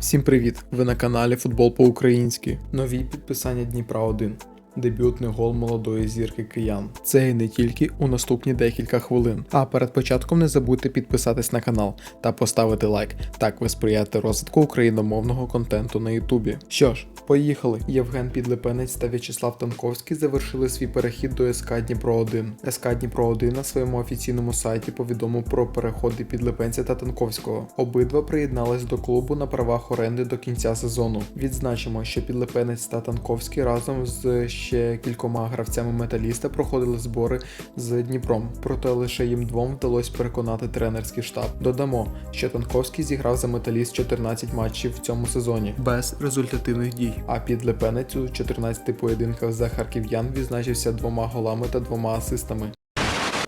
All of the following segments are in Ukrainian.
Всім привіт! Ви на каналі Футбол по-українськи. Нові підписання Дніпра 1. Дебютний гол молодої зірки киян. Це і не тільки у наступні декілька хвилин. А перед початком не забудьте підписатись на канал та поставити лайк. Так ви сприяєте розвитку україномовного контенту на Ютубі. Що ж, поїхали. Євген Підлепенець та В'ячеслав Танковський завершили свій перехід до СК Дніпро 1. СК Дніпро 1 на своєму офіційному сайті повідомив про переходи Підлепенця та Танковського. Обидва приєднались до клубу на правах оренди до кінця сезону. Відзначимо, що Підлепенець та Танковський разом з ще кількома гравцями металіста проходили збори з Дніпром, проте лише їм двом вдалося переконати тренерський штаб. Додамо, що Танковський зіграв за металіст 14 матчів в цьому сезоні без результативних дій. А підлепенець у 14 поєдинках за харків'ян відзначився двома голами та двома асистами.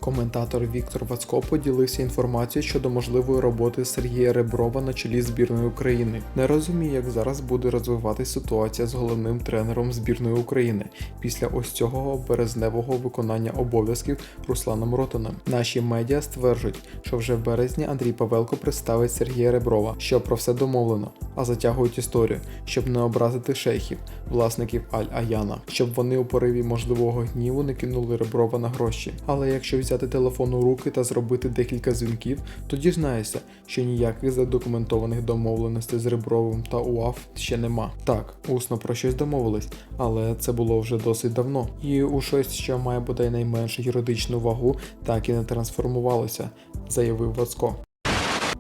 Коментатор Віктор Вацко поділився інформацією щодо можливої роботи Сергія Реброва на чолі збірної України. Не розумію, як зараз буде розвиватися ситуація з головним тренером збірної України після ось цього березневого виконання обов'язків Русланом Ротаном. Наші медіа стверджують, що вже в березні Андрій Павелко представить Сергія Реброва, що про все домовлено, а затягують історію, щоб не образити шейхів, власників Аль-Аяна, щоб вони у пориві можливого гніву не кинули Реброва на гроші. Але якщо взяти телефон у руки та зробити декілька дзвінків, то дізнаєшся, що ніяких задокументованих домовленостей з Ребровим та УАФ ще нема. Так, усно про щось домовились, але це було вже досить давно. І у щось, що має бодай найменшу юридичну вагу, так і не трансформувалося, заявив Вацко.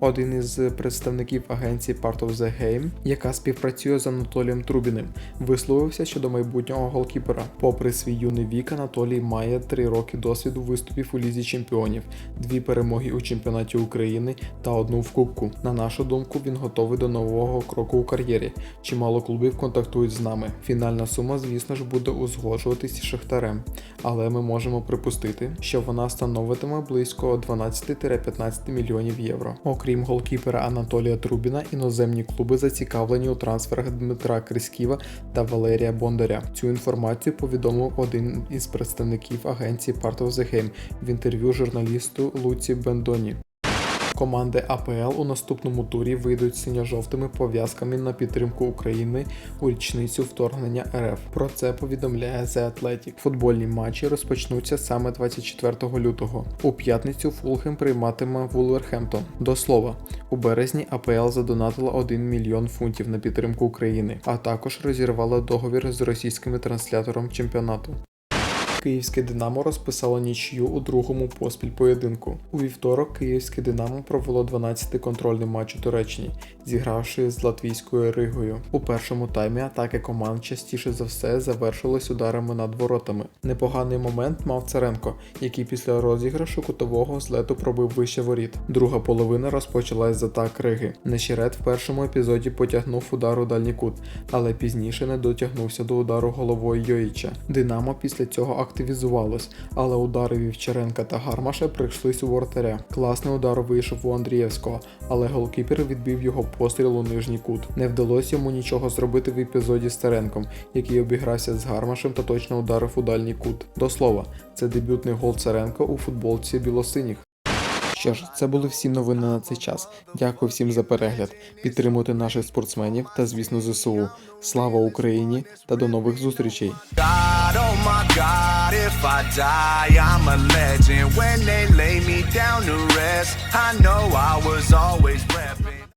Один із представників агенції Part of the Game, яка співпрацює з Анатолієм Трубіним, висловився щодо майбутнього голкіпера. Попри свій юний вік, Анатолій має три роки досвіду виступів у лізі чемпіонів, дві перемоги у чемпіонаті України та одну в Кубку. На нашу думку, він готовий до нового кроку у кар'єрі. Чимало клубів контактують з нами. Фінальна сума, звісно ж, буде узгоджуватись Шахтарем, але ми можемо припустити, що вона становитиме близько 12-15 мільйонів євро. Окрім голкіпера Анатолія Трубіна, іноземні клуби зацікавлені у трансферах Дмитра Криськіва та Валерія Бондаря. Цю інформацію повідомив один із представників агенції Part of the Game в інтерв'ю журналісту Луці Бендоні. Команди АПЛ у наступному турі вийдуть синьо-жовтими пов'язками на підтримку України у річницю вторгнення РФ. Про це повідомляє The Athletic. Футбольні матчі розпочнуться саме 24 лютого. У п'ятницю Фулхем прийматиме Вулверхемптон. До слова, у березні АПЛ задонатила 1 мільйон фунтів на підтримку України, а також розірвала договір з російським транслятором чемпіонату. Київське Динамо розписало нічию у другому поспіль поєдинку. У вівторок Київське Динамо провело 12-й контрольний матч у Туреччині, зігравши з латвійською Ригою. У першому таймі атаки команд частіше за все завершились ударами над воротами. Непоганий момент мав Царенко, який після розіграшу кутового злету пробив вище воріт. Друга половина розпочалась з атак Риги. Нещерет в першому епізоді потягнув удар у дальній кут, але пізніше не дотягнувся до удару головою Йоїча. Динамо після цього активізувалось, але удари Вівчаренка та Гармаша прийшлись у воротаря. Класний удар вийшов у Андрієвського, але голкіпер відбив його постріл у нижній кут. Не вдалося йому нічого зробити в епізоді з Теренком, який обігрався з Гармашем та точно ударив у дальній кут. До слова, це дебютний гол Царенка у футболці білосиніх. Що ж, це були всі новини на цей час. Дякую всім за перегляд. Підтримуйте наших спортсменів та, звісно, ЗСУ. Слава Україні та до нових зустрічей! Oh. When they lay me down to rest, I know I was